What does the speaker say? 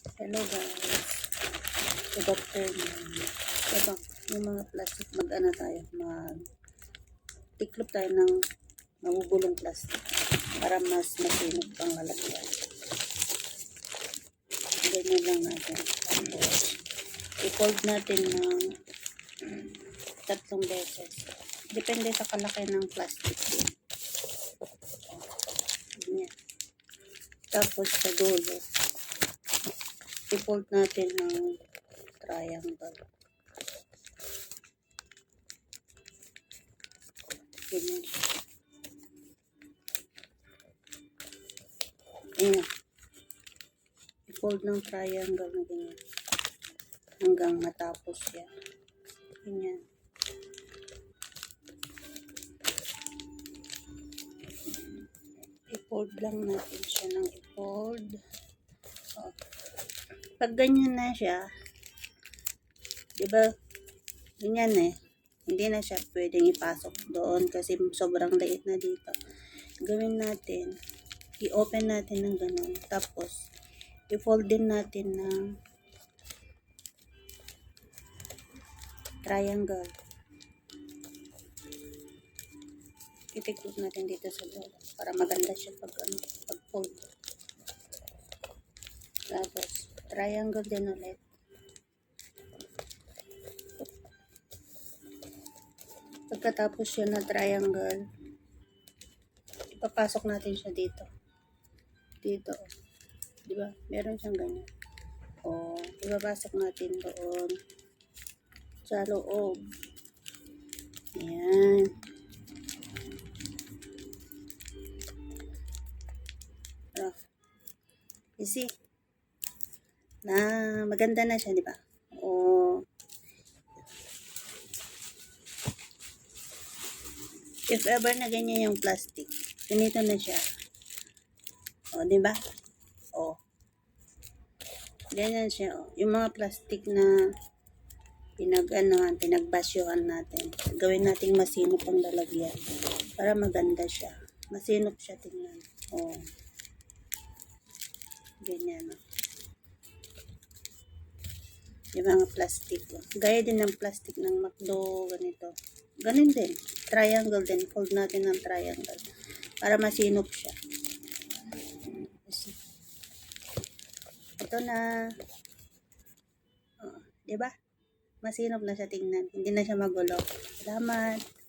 Hello guys. Good afternoon. Ito, yung mga plastic, mag-ano tayo, mag tiklop tayo ng mabubulong plastic para mas masinog pang lalagyan. Ganyan lang natin. I-fold natin ng tatlong beses. Depende sa kalaki ng plastic. Ganyan. Tapos sa dulo, i-fold natin ng triangle. Ganyan. Ayan. I-fold ng triangle na ganyan. Hanggang matapos yan. Ganyan. I-fold lang natin siya ng i-fold. Pag ganyan na siya, di ba, ganyan eh, hindi na siya pwedeng ipasok doon kasi sobrang liit na dito. Gawin natin, i-open natin ng ganun. Tapos, i-fold din natin ng triangle. Itiklop natin dito sa loob para maganda siya pag, ano, pag fold. Tapos, triangle din ulit. Pagkatapos yun na triangle, ipapasok natin siya dito. Dito. Di ba? Meron siyang ganyan. O, ipapasok natin doon sa loob. Ayan. Oh. You see? Na maganda na siya, di ba? O, if ever na ganyan yung plastic, ganito na siya. O, di ba? O. Ganyan siya, o. Yung mga plastic na pinag, ano, pinagbasyuhan natin. Gawin nating masinop ang lalagyan para maganda siya. Masinop siya tingnan. O. Ganyan, o. Yung mga plastic. Gaya din ng plastic ng McDo, ganito. Ganun din. Triangle din. Fold natin ng triangle. Para masinop siya. Ito na. Oh, 'di ba? Masinop na siya tingnan. Hindi na siya magulo. Salamat.